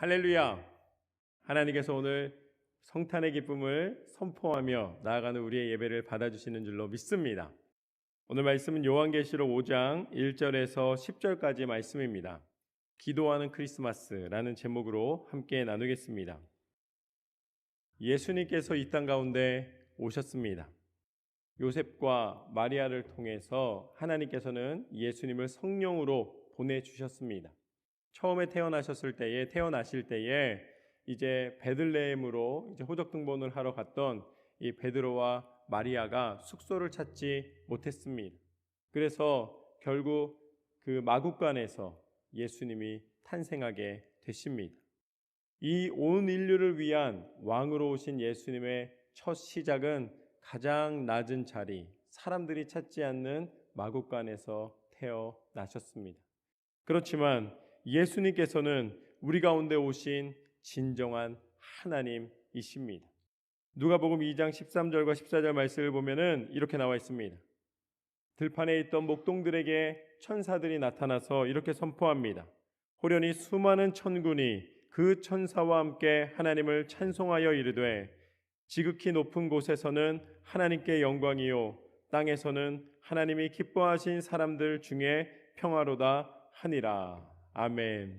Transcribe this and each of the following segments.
할렐루야! 하나님께서 오늘 성탄의 기쁨을 선포하며 나아가는 우리의 예배를 받아주시는 줄로 믿습니다. 오늘 말씀은 요한계시록 5장 1절에서 10절까지 말씀입니다. 기도하는 크리스마스라는 제목으로 함께 나누겠습니다. 예수님께서 이 땅 가운데 오셨습니다. 요셉과 마리아를 통해서 하나님께서는 예수님을 성령으로 보내주셨습니다. 처음에 태어나셨을 때에 태어나실 때에 이제 베들레헴으로 이제 호적 등본을 하러 갔던 이 베드로와 마리아가 숙소를 찾지 못했습니다. 그래서 결국 그 마국간에서 예수님이 탄생하게 되십니다. 이 온 인류를 위한 왕으로 오신 예수님의 첫 시작은 가장 낮은 자리, 사람들이 찾지 않는 마국간에서 태어나셨습니다. 그렇지만 예수님께서는 우리 가운데 오신 진정한 하나님이십니다. 누가복음 2장 13절과 14절 말씀을 보면은 이렇게 나와 있습니다. 들판에 있던 목동들에게 천사들이 나타나서 이렇게 선포합니다. 호련히 수많은 천군이 그 천사와 함께 하나님을 찬송하여 이르되 지극히 높은 곳에서는 하나님께 영광이요 땅에서는 하나님이 기뻐하신 사람들 중에 평화로다 하니라. 아멘.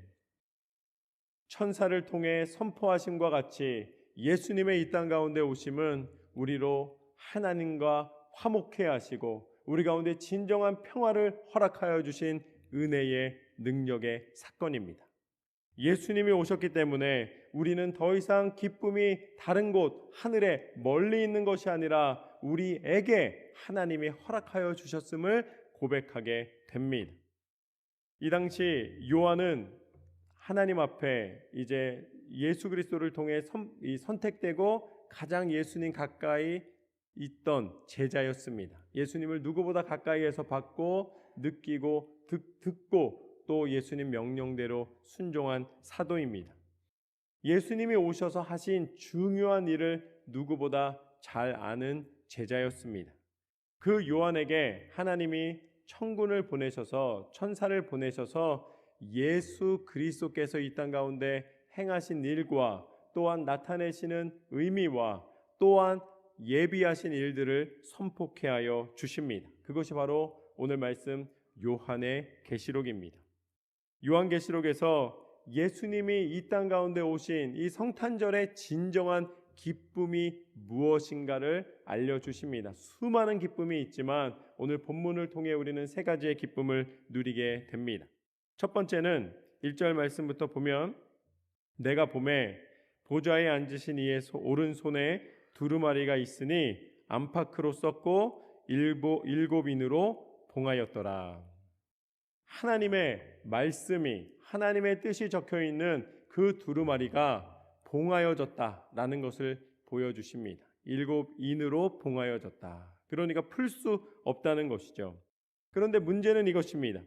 천사를 통해 선포하심과 같이 예수님의 이 땅 가운데 오심은 우리로 하나님과 화목해 하시고 우리 가운데 진정한 평화를 허락하여 주신 은혜의 능력의 사건입니다. 예수님이 오셨기 때문에 우리는 더 이상 기쁨이 다른 곳, 하늘에 멀리 있는 것이 아니라 우리에게 하나님이 허락하여 주셨음을 고백하게 됩니다. 이 당시 요한은 하나님 앞에 이제 예수 그리스도를 통해 선, 선택되고 가장 예수님 가까이 있던 제자였습니다. 예수님을 누구보다 가까이에서 받고 느끼고 듣, 듣고 또 예수님 명령대로 순종한 사도입니다. 예수님이 오셔서 하신 중요한 일을 누구보다 잘 아는 제자였습니다. 그 요한에게 하나님이 천군을 보내셔서 천사를 보내셔서 예수 그리스도께서 이 땅 가운데 행하신 일과 또한 나타내시는 의미와 또한 예비하신 일들을 선포케 하여 주십니다. 그것이 바로 오늘 말씀 요한의 계시록입니다. 요한 계시록에서 예수님이 이 땅 가운데 오신 이 성탄절의 진정한 기쁨이 무엇인가를 알려주십니다. 수많은 기쁨이 있지만 오늘 본문을 통해 우리는 세 가지의 기쁨을 누리게 됩니다. 첫 번째는 1절 말씀부터 보면 내가 봄에 보좌에 앉으신 이의 오른손에 두루마리가 있으니 안팎으로 썼고 일곱, 일곱 인으로 봉하였더라. 하나님의 말씀이 하나님의 뜻이 적혀 있는 그 두루마리가 봉하여졌다라는 것을 보여주십니다. 일곱 인으로 봉하여졌다. 그러니까 풀 수 없다는 것이죠. 그런데 문제는 이것입니다.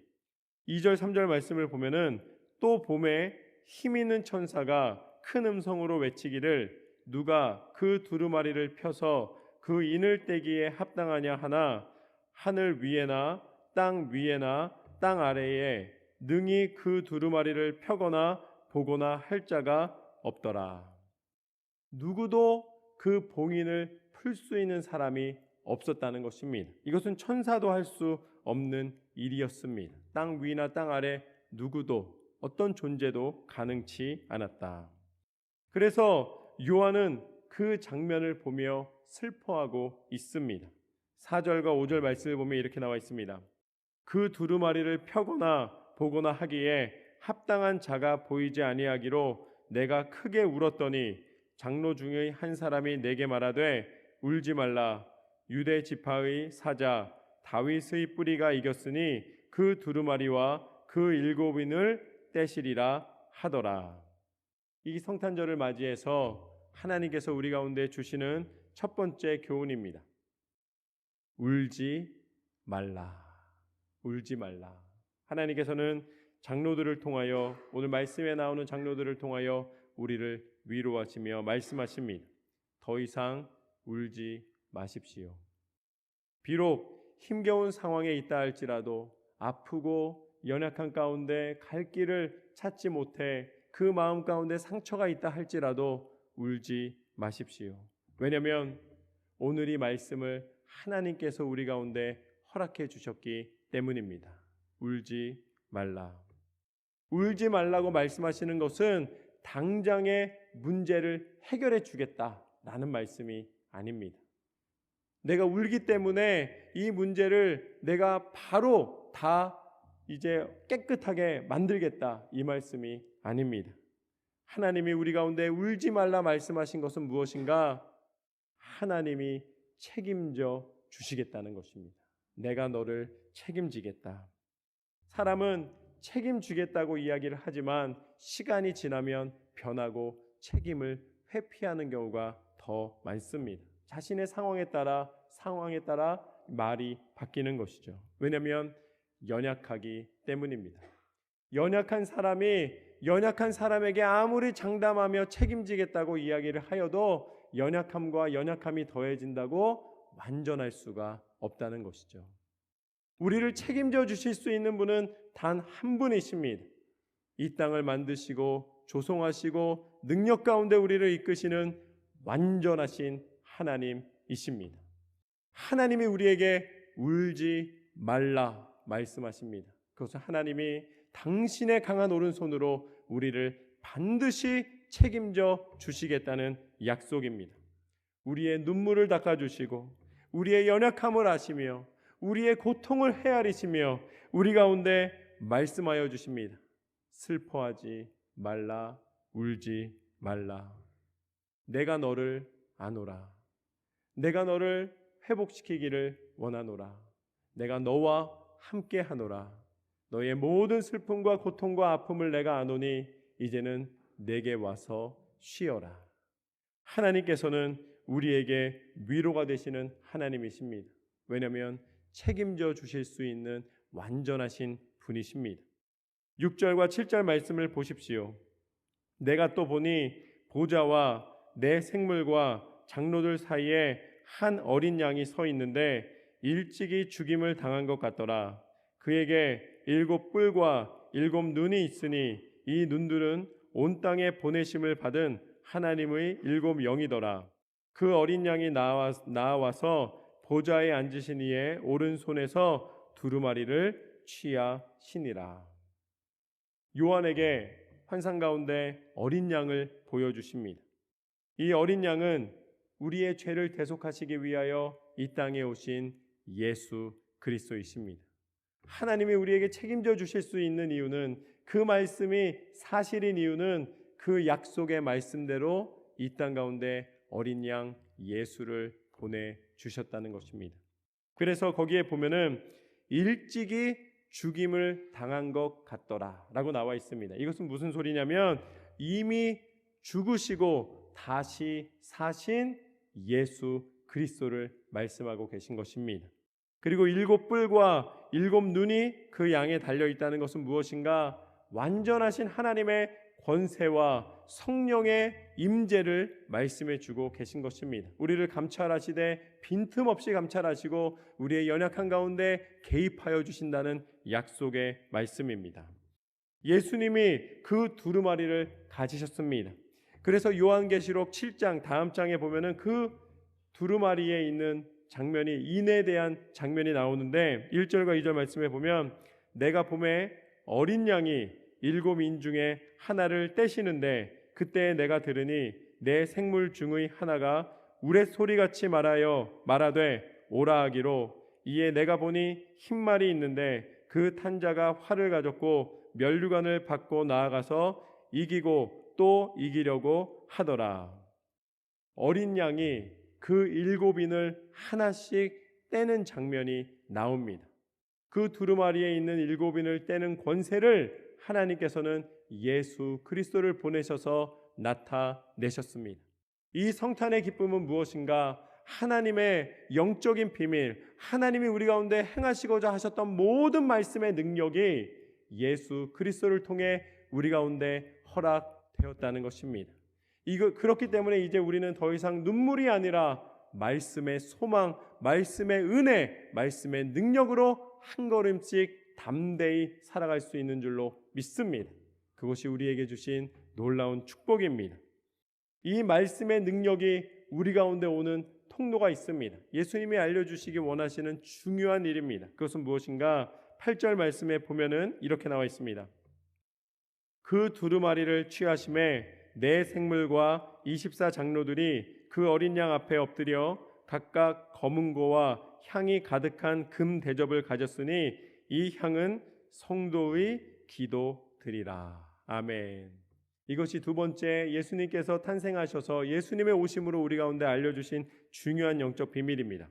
2절, 3절 말씀을 보면은 또 봄에 힘 있는 천사가 큰 음성으로 외치기를 누가 그 두루마리를 펴서 그 인을 떼기에 합당하냐 하나 하늘 위에나 땅 위에나 땅 아래에 능히 그 두루마리를 펴거나 보거나 할 자가 없더라. 누구도 그 봉인을 풀 수 있는 사람이 없었다는 것입니다. 이것은 천사도 할 수 없는 일이었습니다. 땅 위나 땅 아래 누구도 어떤 존재도 가능치 않았다. 그래서 요한은 그 장면을 보며 슬퍼하고 있습니다. 4절과 5절 말씀을 보면 이렇게 나와 있습니다. 그 두루마리를 펴거나 보거나 하기에 합당한 자가 보이지 아니하기로 내가 크게 울었더니 장로 중의 한 사람이 내게 말하되 울지 말라 유대 지파의 사자 다윗의 뿌리가 이겼으니 그 두루마리와 그 일곱인을 떼시리라 하더라. 이 성탄절을 맞이해서 하나님께서 우리 가운데 주시는 첫 번째 교훈입니다. 울지 말라. 울지 말라. 하나님께서는 장로들을 통하여 오늘 말씀에 나오는 장로들을 통하여 우리를 위로하시며 말씀하십니다. 더 이상 울지 마십시오. 비록 힘겨운 상황에 있다 할지라도 아프고 연약한 가운데 갈 길을 찾지 못해 그 마음 가운데 상처가 있다 할지라도 울지 마십시오. 왜냐하면 오늘 이 말씀을 하나님께서 우리 가운데 허락해 주셨기 때문입니다. 울지 말라. 울지 말라고 말씀하시는 것은 당장의 문제를 해결해 주겠다라는 말씀이 아닙니다. 내가 울기 때문에 이 문제를 내가 바로 다 이제 깨끗하게 만들겠다 이 말씀이 아닙니다. 하나님이 우리 가운데 울지 말라 말씀하신 것은 무엇인가? 하나님이 책임져 주시겠다는 것입니다. 내가 너를 책임지겠다. 사람은 책임지겠다고 이야기를 하지만 시간이 지나면 변하고 책임을 회피하는 경우가 더 많습니다. 자신의 상황에 따라 상황에 따라 말이 바뀌는 것이죠. 왜냐하면 연약하기 때문입니다. 연약한 사람이 연약한 사람에게 아무리 장담하며 책임지겠다고 이야기를 하여도 연약함과 연약함이 더해진다고 완전할 수가 없다는 것이죠. 우리를 책임져 주실 수 있는 분은 단 한 분이십니다. 이 땅을 만드시고 조성하시고 능력 가운데 우리를 이끄시는 완전하신 하나님이십니다. 하나님이 우리에게 울지 말라 말씀하십니다. 그것은 하나님이 당신의 강한 오른손으로 우리를 반드시 책임져 주시겠다는 약속입니다. 우리의 눈물을 닦아 주시고 우리의 연약함을 아시며 우리의 고통을 헤아리시며 우리 가운데 말씀하여 주십니다. 슬퍼하지 말라 울지 말라. 내가 너를 아노라. 내가 너를 회복시키기를 원하노라. 내가 너와 함께 하노라. 너의 모든 슬픔과 고통과 아픔을 내가 아노니 이제는 내게 와서 쉬어라. 하나님께서는 우리에게 위로가 되시는 하나님이십니다. 왜냐하면 책임져 주실 수 있는 완전하신 분이십니다. 6절과 7절 말씀을 보십시오. 내가 또 보니 보좌와 내 생물과 장로들 사이에 한 어린 양이 서 있는데 일찍이 죽임을 당한 것 같더라. 그에게 일곱 뿔과 일곱 눈이 있으니 이 눈들은 온 땅에 보내심을 받은 하나님의 일곱 영이더라. 그 어린 양이 나와, 나와서 보좌에 앉으신 이의 오른손에서 두루마리를 취하시니라. 요한에게 환상 가운데 어린 양을 보여주십니다. 이 어린 양은 우리의 죄를 대속하시기 위하여 이 땅에 오신 예수 그리스도이십니다. 하나님이 우리에게 책임져 주실 수 있는 이유는 그 말씀이 사실인 이유는 그 약속의 말씀대로 이 땅 가운데 어린 양 예수를 보내 주셨다는 것입니다. 그래서 거기에 보면은 일찍이 죽임을 당한 것 같더라 라고 나와 있습니다. 이것은 무슨 소리냐면 이미 죽으시고 다시 사신 예수 그리스도를 말씀하고 계신 것입니다. 그리고 일곱 뿔과 일곱 눈이 그 양에 달려 있다는 것은 무엇인가? 완전하신 하나님의 권세와 성령의 임재를 말씀해 주고 계신 것입니다. 우리를 감찰하시되 빈틈없이 감찰하시고 우리의 연약한 가운데 개입하여 주신다는 약속의 말씀입니다. 예수님이 그 두루마리를 가지셨습니다. 그래서 요한계시록 7장 다음 장에 보면은 그 두루마리에 있는 장면이 인에 대한 장면이 나오는데 1절과 2절 말씀에 보면 내가 봄에 어린 양이 일곱 인 중에 하나를 떼시는데 그때 내가 들으니 내 생물 중의 하나가 우레 소리 같이 말하여 말하되 오라 하기로 이에 내가 보니 흰 말이 있는데 그 탄자가 활을 가졌고 면류관을 받고 나아가서 이기고 또 이기려고 하더라. 어린 양이 그 일곱인을 하나씩 떼는 장면이 나옵니다. 그 두루마리에 있는 일곱인을 떼는 권세를 하나님께서는 예수 그리스도를 보내셔서 나타내셨습니다. 이 성탄의 기쁨은 무엇인가? 하나님의 영적인 비밀, 하나님이 우리 가운데 행하시고자 하셨던 모든 말씀의 능력이 예수 그리스도를 통해 우리 가운데 허락되었다는 것입니다. 이거 그렇기 때문에 이제 우리는 더 이상 눈물이 아니라 말씀의 소망, 말씀의 은혜, 말씀의 능력으로 한 걸음씩 담대히 살아갈 수 있는 줄로 믿습니다. 그것이 우리에게 주신 놀라운 축복입니다. 이 말씀의 능력이 우리 가운데 오는 통로가 있습니다. 예수님이 알려주시기 원하시는 중요한 일입니다. 그것은 무엇인가? 8절 말씀에 보면은 이렇게 나와 있습니다. 그 두루마리를 취하심에 내 생물과 24 장로들이 그 어린 양 앞에 엎드려 각각 검은 고와 향이 가득한 금 대접을 가졌으니 이 향은 성도의 기도드리라. 아멘. 이것이 두 번째 예수님께서 탄생하셔서 예수님의 오심으로 우리 가운데 알려주신 중요한 영적 비밀입니다.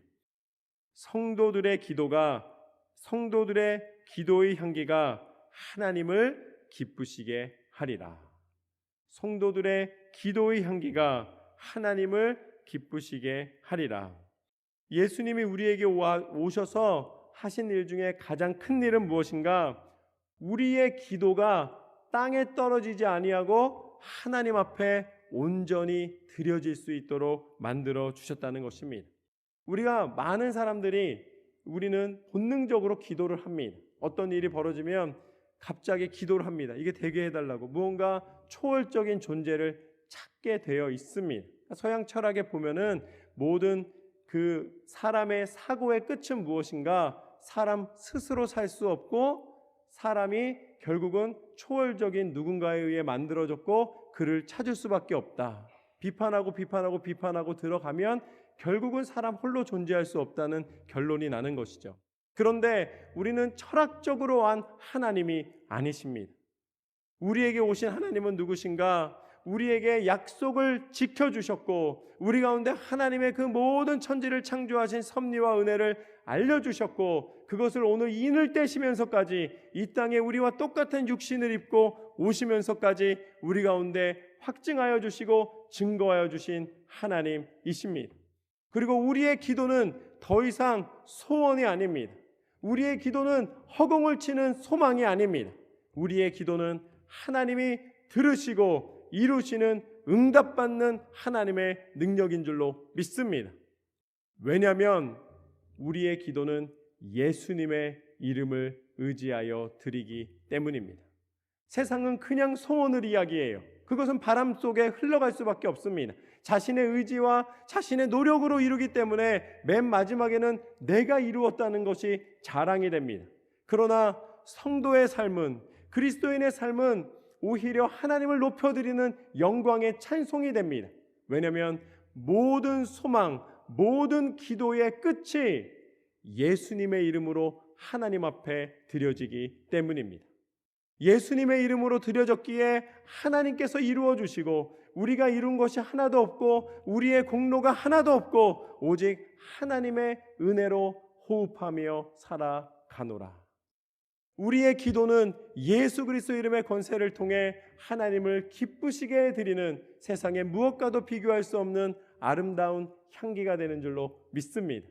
성도들의 기도가 성도들의 기도의 향기가 하나님을 기쁘시게 하리라. 성도들의 기도의 향기가 하나님을 기쁘시게 하리라. 예수님이 우리에게 오셔서 하신 일 중에 가장 큰 일은 무엇인가? 우리의 기도가 땅에 떨어지지 아니하고 하나님 앞에 온전히 드려질 수 있도록 만들어 주셨다는 것입니다. 우리가 많은 사람들이 우리는 본능적으로 기도를 합니다. 어떤 일이 벌어지면 갑자기 기도를 합니다. 이게 되게 해달라고 무언가 초월적인 존재를 찾게 되어 있습니다. 서양 철학에 보면은 모든 그 사람의 사고의 끝은 무엇인가? 사람 스스로 살 수 없고 사람이 결국은 초월적인 누군가에 의해 만들어졌고 그를 찾을 수밖에 없다. 비판하고 비판하고 비판하고 들어가면 결국은 사람 홀로 존재할 수 없다는 결론이 나는 것이죠. 그런데 우리는 철학적으로 한 하나님이 아니십니다. 우리에게 오신 하나님은 누구신가? 우리에게 약속을 지켜주셨고, 우리 가운데 하나님의 그 모든 천지를 창조하신 섭리와 은혜를 알려주셨고, 그것을 오늘 인을 떼시면서까지 이 땅에 우리와 똑같은 육신을 입고 오시면서까지 우리 가운데 확증하여 주시고 증거하여 주신 하나님이십니다. 그리고 우리의 기도는 더 이상 소원이 아닙니다. 우리의 기도는 허공을 치는 소망이 아닙니다. 우리의 기도는 하나님이 들으시고 이루시는 응답받는 하나님의 능력인 줄로 믿습니다. 왜냐하면 우리의 기도는 예수님의 이름을 의지하여 드리기 때문입니다. 세상은 그냥 소원을 이야기해요. 그것은 바람 속에 흘러갈 수밖에 없습니다. 자신의 의지와 자신의 노력으로 이루기 때문에 맨 마지막에는 내가 이루었다는 것이 자랑이 됩니다. 그러나 성도의 삶은 그리스도인의 삶은 오히려 하나님을 높여드리는 영광의 찬송이 됩니다. 왜냐하면 모든 소망, 모든 기도의 끝이 예수님의 이름으로 하나님 앞에 드려지기 때문입니다. 예수님의 이름으로 드려졌기에 하나님께서 이루어 주시고 우리가 이룬 것이 하나도 없고 우리의 공로가 하나도 없고 오직 하나님의 은혜로 호흡하며 살아가노라. 우리의 기도는 예수 그리스도 이름의 권세를 통해 하나님을 기쁘시게 드리는 세상에 무엇과도 비교할 수 없는 아름다운 향기가 되는 줄로 믿습니다.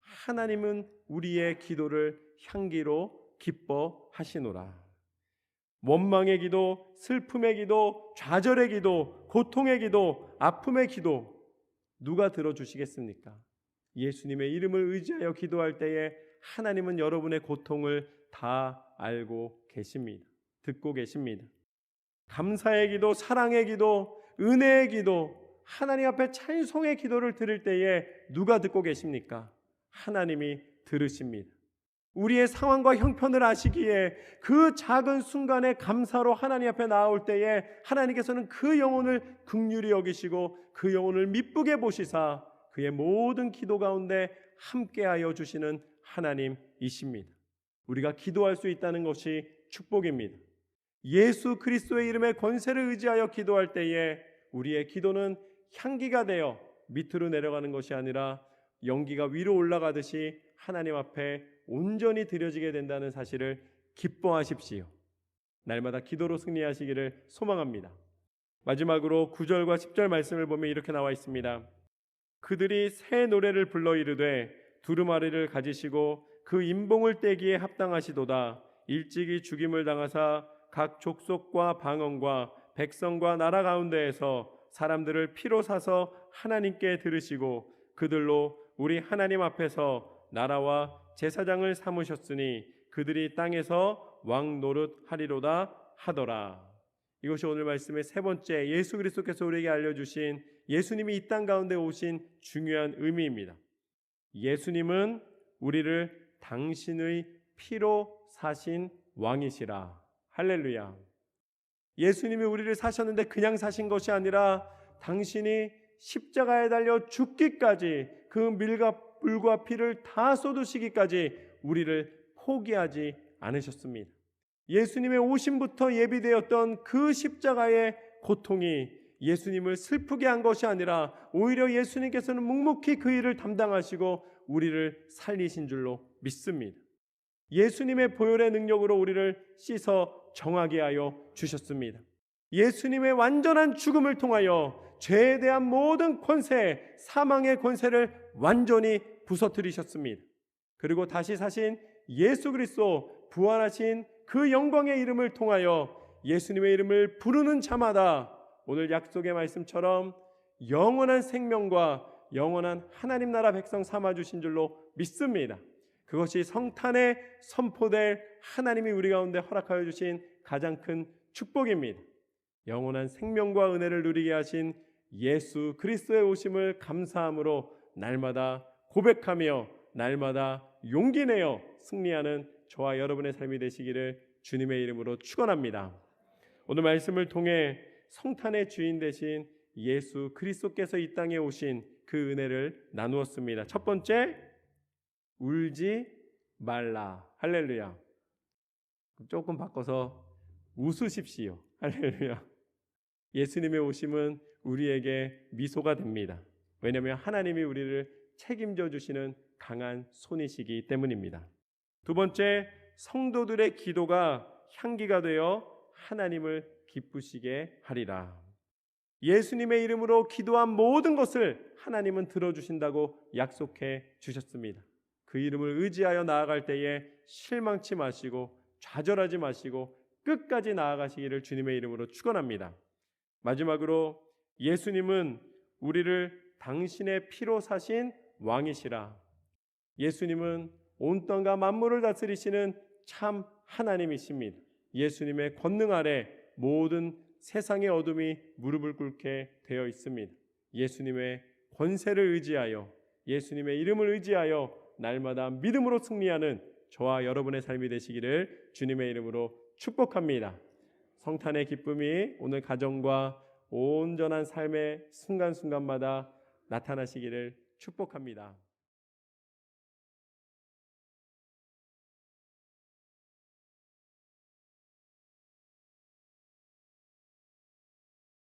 하나님은 우리의 기도를 향기로 기뻐하시노라. 원망의 기도, 슬픔의 기도, 좌절의 기도, 고통의 기도, 아픔의 기도 누가 들어주시겠습니까? 예수님의 이름을 의지하여 기도할 때에 하나님은 여러분의 고통을 다 알고 계십니다. 듣고 계십니다. 감사의 기도, 사랑의 기도, 은혜의 기도, 하나님 앞에 찬송의 기도를 들을 때에 누가 듣고 계십니까? 하나님이 들으십니다. 우리의 상황과 형편을 아시기에 그 작은 순간에 감사로 하나님 앞에 나올 때에 하나님께서는 그 영혼을 극률히 여기시고 그 영혼을 미쁘게 보시사 그의 모든 기도 가운데 함께하여 주시는 하나님이십니다. 우리가 기도할 수 있다는 것이 축복입니다. 예수 그리스도의 이름의 권세를 의지하여 기도할 때에 우리의 기도는 향기가 되어 밑으로 내려가는 것이 아니라 연기가 위로 올라가듯이 하나님 앞에 온전히 드려지게 된다는 사실을 기뻐하십시오. 날마다 기도로 승리하시기를 소망합니다. 마지막으로 9절과 10절 말씀을 보면 이렇게 나와 있습니다. 그들이 새 노래를 불러 이르되 두루마리를 가지시고 그 임봉을 떼기에 합당하시도다 일찍이 죽임을 당하사 각 족속과 방언과 백성과 나라 가운데에서 사람들을 피로 사서 하나님께 들으시고 그들로 우리 하나님 앞에서 나라와 제사장을 삼으셨으니 그들이 땅에서 왕 노릇 하리로다 하더라. 이것이 오늘 말씀의 세 번째 예수 그리스도께서 우리에게 알려주신 예수님이 이 땅 가운데 오신 중요한 의미입니다. 예수님은 우리를 당신의 피로 사신 왕이시라. 할렐루야. 예수님이 우리를 사셨는데 그냥 사신 것이 아니라 당신이 십자가에 달려 죽기까지 그 밀과 불과 피를 다 쏟으시기까지 우리를 포기하지 않으셨습니다. 예수님의 오심부터 예비되었던 그 십자가의 고통이 예수님을 슬프게 한 것이 아니라 오히려 예수님께서는 묵묵히 그 일을 담당하시고 우리를 살리신 줄로 믿습니다. 예수님의 보혈의 능력으로 우리를 씻어 정하게 하여 주셨습니다. 예수님의 완전한 죽음을 통하여 죄에 대한 모든 권세, 사망의 권세를 완전히 부서뜨리셨습니다. 그리고 다시 사신 예수 그리스도 부활하신 그 영광의 이름을 통하여 예수님의 이름을 부르는 자마다 오늘 약속의 말씀처럼 영원한 생명과 영원한 하나님 나라 백성 삼아 주신 줄로 믿습니다. 그것이 성탄에 선포될 하나님이 우리 가운데 허락하여 주신 가장 큰 축복입니다. 영원한 생명과 은혜를 누리게 하신 예수 그리스도의 오심을 감사함으로 날마다 고백하며 날마다 용기 내어 승리하는 저와 여러분의 삶이 되시기를 주님의 이름으로 축원합니다. 오늘 말씀을 통해 성탄의 주인 되신 예수 그리스도께서 이 땅에 오신 그 은혜를 나누었습니다. 첫 번째 울지 말라. 할렐루야. 조금 바꿔서 웃으십시오. 할렐루야. 예수님의 오심은 우리에게 미소가 됩니다. 왜냐하면 하나님이 우리를 책임져 주시는 강한 손이시기 때문입니다. 두 번째, 성도들의 기도가 향기가 되어 하나님을 기쁘시게 하리라. 예수님의 이름으로 기도한 모든 것을 하나님은 들어주신다고 약속해 주셨습니다. 그 이름을 의지하여 나아갈 때에 실망치 마시고 좌절하지 마시고 끝까지 나아가시기를 주님의 이름으로 축원합니다. 마지막으로 예수님은 우리를 당신의 피로 사신 왕이시라. 예수님은 온 땅과 만물을 다스리시는 참 하나님이십니다. 예수님의 권능 아래 모든 세상의 어둠이 무릎을 꿇게 되어 있습니다. 예수님의 권세를 의지하여 예수님의 이름을 의지하여 날마다 믿음으로 승리하는 저와 여러분의 삶이 되시기를 주님의 이름으로 축복합니다. 성탄의 기쁨이 오늘 가정과 온전한 삶의 순간순간마다 나타나시기를 축복합니다.